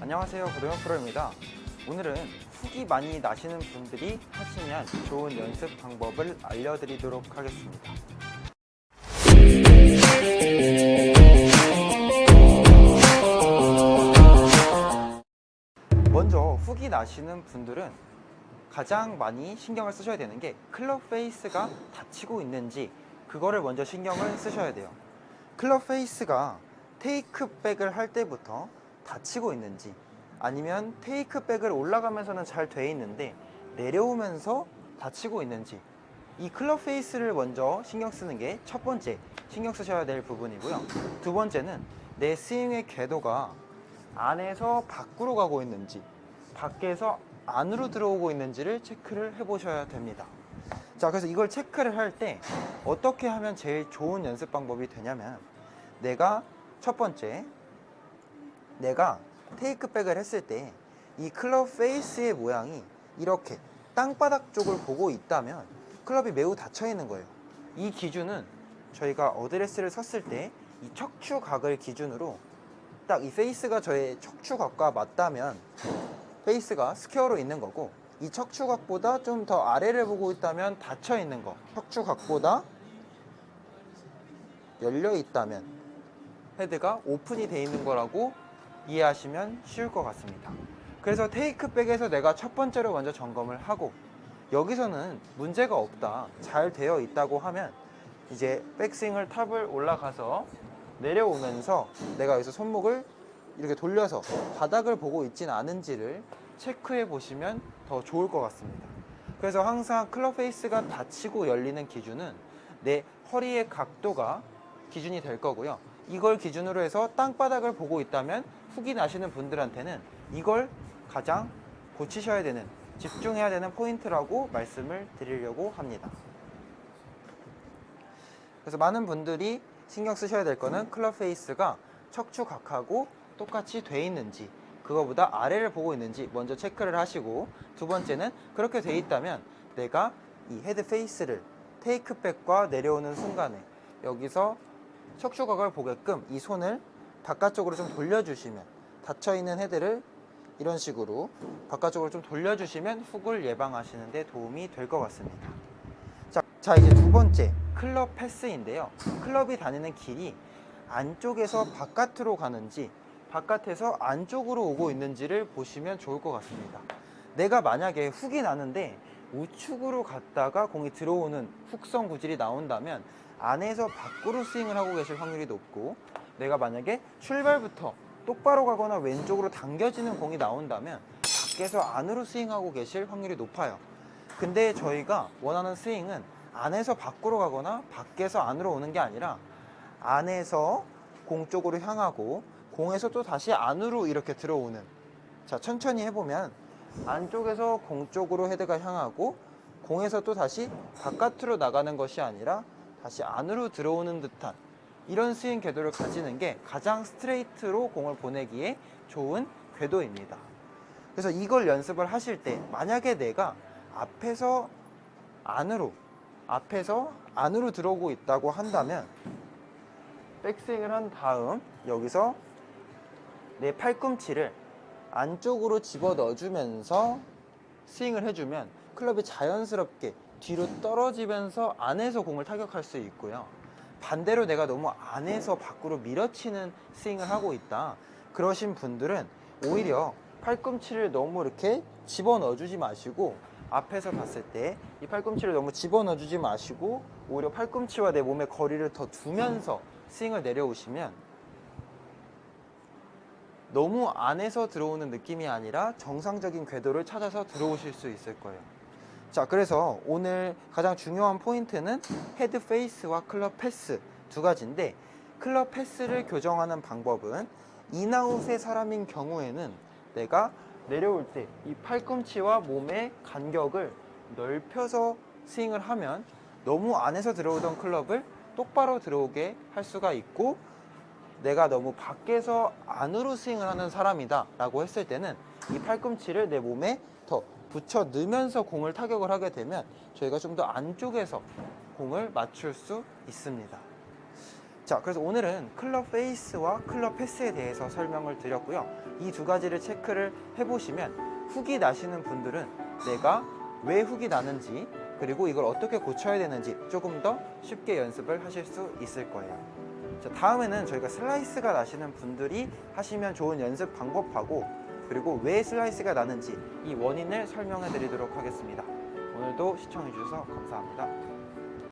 안녕하세요. 고등어 프로입니다. 오늘은 훅이 많이 나시는 분들이 하시면 좋은 연습 방법을 알려드리도록 하겠습니다. 먼저 훅이 나시는 분들은 가장 많이 신경을 쓰셔야 되는 게 클럽 페이스가 닫히고 있는지 그거를 먼저 신경을 쓰셔야 돼요. 클럽 페이스가 테이크백을 할 때부터 닫히고 있는지 아니면 테이크백을 올라가면서는 잘 돼 있는데 내려오면서 닫히고 있는지 이 클럽 페이스를 먼저 신경 쓰는 게 첫 번째 신경 쓰셔야 될 부분이고요. 두 번째는 내 스윙의 궤도가 안에서 밖으로 가고 있는지 밖에서 안으로 들어오고 있는지를 체크를 해 보셔야 됩니다. 자 그래서 이걸 체크를 할 때 어떻게 하면 제일 좋은 연습 방법이 되냐면 내가 첫 번째 내가 테이크백을 했을 때 이 클럽 페이스의 모양이 이렇게 땅바닥 쪽을 보고 있다면 클럽이 매우 닫혀 있는 거예요. 이 기준은 저희가 어드레스를 섰을 때 이 척추각을 기준으로 딱 이 페이스가 저의 척추각과 맞다면 페이스가 스퀘어로 있는 거고 이 척추각보다 좀 더 아래를 보고 있다면 닫혀 있는 거 척추각보다 열려 있다면 헤드가 오픈이 돼 있는 거라고 이해하시면 쉬울 것 같습니다. 그래서 테이크백에서 내가 첫 번째로 먼저 점검을 하고 여기서는 문제가 없다, 잘 되어 있다고 하면 이제 백스윙을 탑을 올라가서 내려오면서 내가 여기서 손목을 이렇게 돌려서 바닥을 보고 있진 않은지를 체크해 보시면 더 좋을 것 같습니다. 그래서 항상 클럽 페이스가 닫히고 열리는 기준은 내 허리의 각도가 기준이 될 거고요. 이걸 기준으로 해서 땅바닥을 보고 있다면 훅이 나시는 분들한테는 이걸 가장 고치셔야 되는 집중해야 되는 포인트라고 말씀을 드리려고 합니다. 그래서 많은 분들이 신경 쓰셔야 될 거는 클럽 페이스가 척추각하고 똑같이 돼 있는지 그거보다 아래를 보고 있는지 먼저 체크를 하시고 두 번째는 그렇게 돼 있다면 내가 이 헤드 페이스를 테이크백과 내려오는 순간에 여기서 척추각을 보게끔 이 손을 바깥쪽으로 좀 돌려주시면 닫혀 있는 헤드를 이런 식으로 바깥쪽으로 좀 돌려주시면 훅을 예방하시는 데 도움이 될 것 같습니다. 자, 자 이제 두 번째 클럽 패스인데요. 클럽이 다니는 길이 안쪽에서 바깥으로 가는지 바깥에서 안쪽으로 오고 있는지를 보시면 좋을 것 같습니다. 내가 만약에 훅이 나는데 우측으로 갔다가 공이 들어오는 훅성 구질이 나온다면 안에서 밖으로 스윙을 하고 계실 확률이 높고 내가 만약에 출발부터 똑바로 가거나 왼쪽으로 당겨지는 공이 나온다면 밖에서 안으로 스윙하고 계실 확률이 높아요. 근데 저희가 원하는 스윙은 안에서 밖으로 가거나 밖에서 안으로 오는 게 아니라 안에서 공 쪽으로 향하고 공에서 또 다시 안으로 이렇게 들어오는 자 천천히 해보면 안쪽에서 공 쪽으로 헤드가 향하고 공에서 또 다시 바깥으로 나가는 것이 아니라 다시 안으로 들어오는 듯한 이런 스윙 궤도를 가지는 게 가장 스트레이트로 공을 보내기에 좋은 궤도입니다. 그래서 이걸 연습을 하실 때 만약에 내가 앞에서 안으로 앞에서 안으로 들어오고 있다고 한다면 백스윙을 한 다음 여기서 내 팔꿈치를 안쪽으로 집어 넣어주면서 스윙을 해주면 클럽이 자연스럽게 뒤로 떨어지면서 안에서 공을 타격할 수 있고요. 반대로 내가 너무 안에서 밖으로 밀어치는 스윙을 하고 있다. 그러신 분들은 오히려 팔꿈치를 너무 이렇게 집어 넣어주지 마시고 앞에서 봤을 때 이 팔꿈치를 너무 집어 넣어주지 마시고 오히려 팔꿈치와 내 몸의 거리를 더 두면서 스윙을 내려오시면 너무 안에서 들어오는 느낌이 아니라 정상적인 궤도를 찾아서 들어오실 수 있을 거예요. 자, 그래서 오늘 가장 중요한 포인트는 헤드 페이스와 클럽 패스 두 가지인데 클럽 패스를 교정하는 방법은 인아웃의 사람인 경우에는 내가 내려올 때 이 팔꿈치와 몸의 간격을 넓혀서 스윙을 하면 너무 안에서 들어오던 클럽을 똑바로 들어오게 할 수가 있고 내가 너무 밖에서 안으로 스윙을 하는 사람이다 라고 했을 때는 이 팔꿈치를 내 몸에 더 붙여 넣으면서 공을 타격을 하게 되면 저희가 좀 더 안쪽에서 공을 맞출 수 있습니다 자, 그래서 오늘은 클럽 페이스와 클럽 패스에 대해서 설명을 드렸고요. 이 두 가지를 체크를 해보시면 훅이 나시는 분들은 내가 왜 훅이 나는지 그리고 이걸 어떻게 고쳐야 되는지 조금 더 쉽게 연습을 하실 수 있을 거예요. 자, 다음에는 저희가 슬라이스가 나시는 분들이 하시면 좋은 연습 방법하고 그리고 왜 슬라이스가 나는지 이 원인을 설명해 드리도록 하겠습니다. 오늘도 시청해 주셔서 감사합니다.